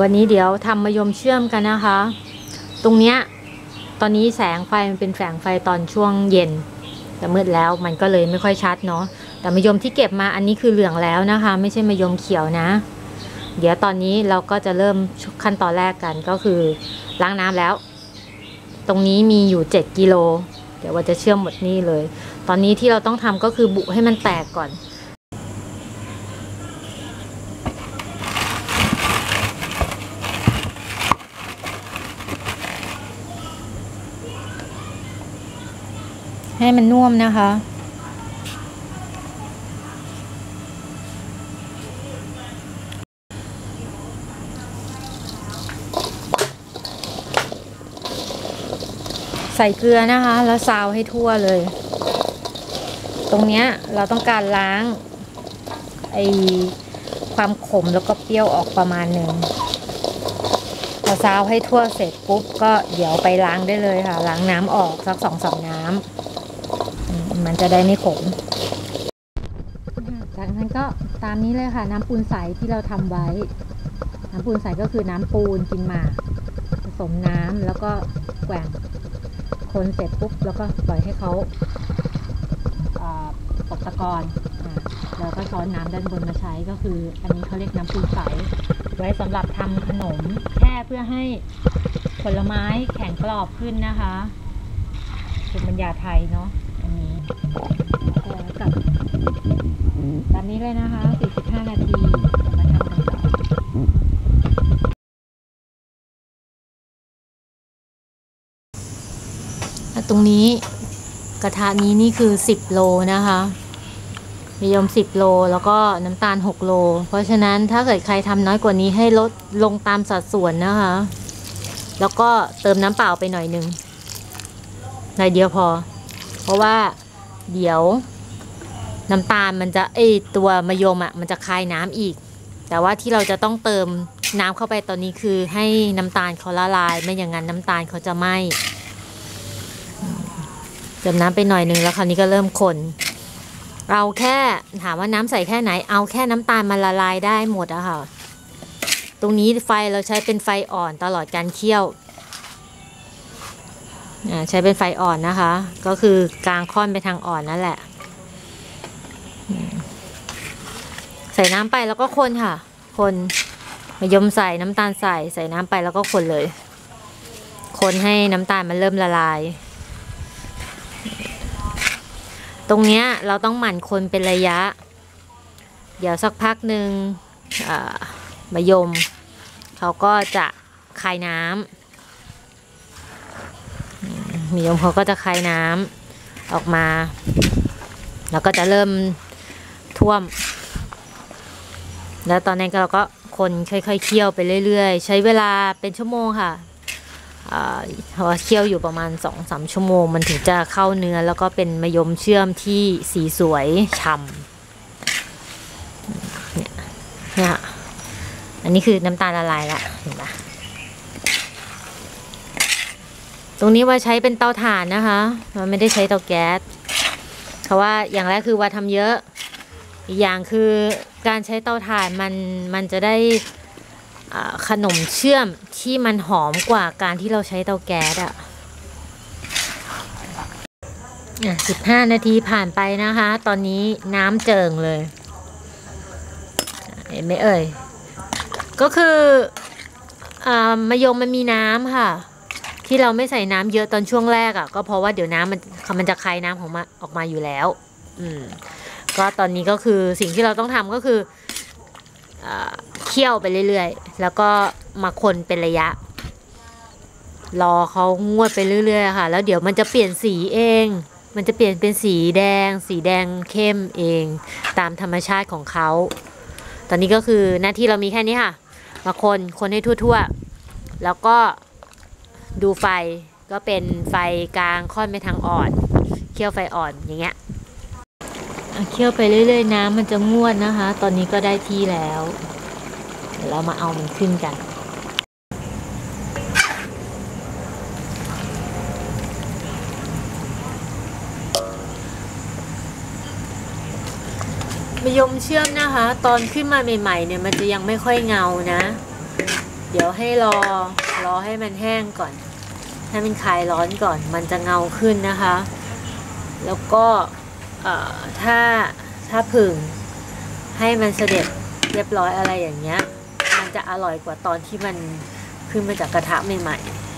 วันนี้เดี๋ยวทำมะยมเชื่อมกันนะคะ ตรงเนี้ยตอนนี้แสงไฟมันเป็นแสงไฟตอนช่วงเย็นแต่มืดแล้วมันก็เลยไม่ค่อยชัดเนาะแต่มะยมที่เก็บมาอันนี้คือเหลืองแล้วนะคะ ไม่ใช่มะยมเขียวนะ เดี๋ยวตอนนี้เราก็จะเริ่มขั้นตอนแรกกันก็คือล้างน้ำแล้ว ตรงนี้มีอยู่ 7กิโลเดี๋ยวว่าจะเชื่อมหมดนี่เลย ตอนนี้ที่เราต้องทำก็คือบุให้มันแตกก่อน ให้มันน่วมนะคะ ใส่เกลือนะคะ แล้วซาวให้ทั่วเลย ตรงเนี้ยเราต้องการล้างไอความขมแล้วก็เปรี้ยวออกประมาณหนึ่งพอซาวให้ทั่วเสร็จปุ๊บก็เดี๋ยวไปล้างได้เลยค่ะ ล้างน้ำออกสักสองสามน้ำ มันจะได้ไม่ขมจากนั้นก็ตามนี้เลยค่ะ น้ำปูนใสที่เราทำไว้ น้ำปูนใสก็คือน้ำปูนกินหมากผสมน้ำแล้วก็แกว่งคนเสร็จปุ๊บแล้วก็ปล่อยให้เขาตกตะกอนอ่าแล้วก็ช้อนน้ำด้านบนมาใช้ก็คือ อันนี้เขาเรียกน้ำปูนใส ไว้สำหรับทำขนมแค่เพื่อให้ผลไม้แข็งกรอบขึ้นนะคะภูมิปัญญาไทยเนาะ กับตามนี้เลยนะคะ 45 นาทีมาทำกันต่อตรงนี้กระทะนี้นี่คือ 10 โลนะคะมียม 10 โล แล้วก็น้ำตาล 6 โล เพราะฉะนั้นถ้าเกิดใครทำน้อยกว่านี้ให้ลดลงตามสัดส่วนนะคะ แล้วก็เติมน้ำเปล่าไปหน่อยหนึ่งหน่อยเดียวพอ เพราะว่าเดี๋ยวน้ำตาลมันจะเอ้ตัวมะยมอะ่ะมันจะคายน้ำอีก แต่ว่าที่เราจะต้องเติมน้ำเข้าไปตอนนี้คือให้น้ำตาลเขาละลาย ไม่อย่างนั้นน้ำตาลเขาจะไหม้เติมน้ำไปหน่อยนึงแล้วคราวนี้ก็เริ่มคนเราแค่ถามว่าน้ำใส่แค่ไหน เอาแค่น้ำตาลมันละลายได้หมดอะค่ะ ตรงนี้ไฟเราใช้เป็นไฟอ่อนตลอดการเคี่ยว ใช้เป็นไฟอ่อนนะคะ ก็คือกลางค่อนไปทางอ่อนนั่นแหละ ใส่น้ำไปแล้วก็คนค่ะ คนมายมใส่น้ำตาลใส่ใส่น้ำไปแล้วก็คนเลย คนให้น้ำตาลมันเริ่มละลาย ตรงเนี้ยเราต้องหมั่นคนเป็นระยะ เดี๋ยวสักพักหนึ่งมายม เขาก็จะคายน้ำ มมายมเขาก็จะคายน้ำออกมา แล้วก็จะเริ่มท่วม แล้วตอนนั้นเราก็คนค่อยๆเคี่ยวไปเรื่อยๆ ใช้เวลาเป็นชั่วโมงค่ะอ่าเคี่ยวอยู่ประมาณสองสามชั่วโมง มันถึงจะเข้าเนื้อ แล้วก็เป็นมะยมเชื่อมที่สีสวยฉ่ำเนี่ยเนี่ยอันนี้คือน้ำตาลละลายละเห็นปะ ตรงนี้ว่าใช้เป็นเตาถ่านนะคะมันไม่ได้ใช้เตาแก๊สเพราะว่าอย่างแรกคือว่าทำเยอะ อีกอย่างคือการใช้เตาถ่านมันมันจะได้ขนมเชื่อมที่มันหอมกว่าการที่เราใช้เตาแก๊สอะอะสิบห้านาทีผ่านไปนะคะ ตอนนี้น้ำเจิงเลย เห็นไหมเอ่ย ก็คืออามะยมมันมีน้ำค่ะ ที่เราไม่ใส่น้ำเยอะตอนช่วงแรกอะ่ะ ก็เพราะว่าเดี๋ยวน้ำมันมันจะคายน้ำของมาออกมาอยู่แล้ว อืมก็ตอนนี้ก็คือสิ่งที่เราต้องทำก็คืออเคี่ยวไปเรื่อยๆ แล้วก็มาคนเป็นระยะ รอเขางวดไปเรื่อยๆค่ะ แล้วเดี๋ยวมันจะเปลี่ยนสีเอง มันจะเปลี่ยนเป็นสีแดง สีแดงเข้มเอง ตามธรรมชาติของเขา ตอนนี้ก็คือหน้าที่เรามีแค่นี้ค่ะ มาคน คนให้ทั่วๆ แล้วก็ ดูไฟก็เป็นไฟกลางค่อนไปทางอ่อน เคี่ยวไฟอ่อนอย่างเงี้ยอะเคี่ยวไปเรื่อยๆน้ำมันจะงวดนะคะ ตอนนี้ก็ได้ที่แล้วเดี๋ยวเรามาเอามันขึ้นกันมะยมเชื่อมนะคะ ตอนขึ้นมาใหม่ๆเนี่ยมันจะยังไม่ค่อยเงานะ เดี๋ยวให้รอรอให้มันแห้งก่อน ให้มันคลายร้อนก่อน มันจะเงาขึ้นนะคะ แล้วก็ถ้าถ้าผึ่งให้มันเสด็จเรียบร้อยอะไรอย่างเงี้ย มันจะอร่อยกว่าตอนที่มันขึ้นมาจากกระทะใหม่ๆ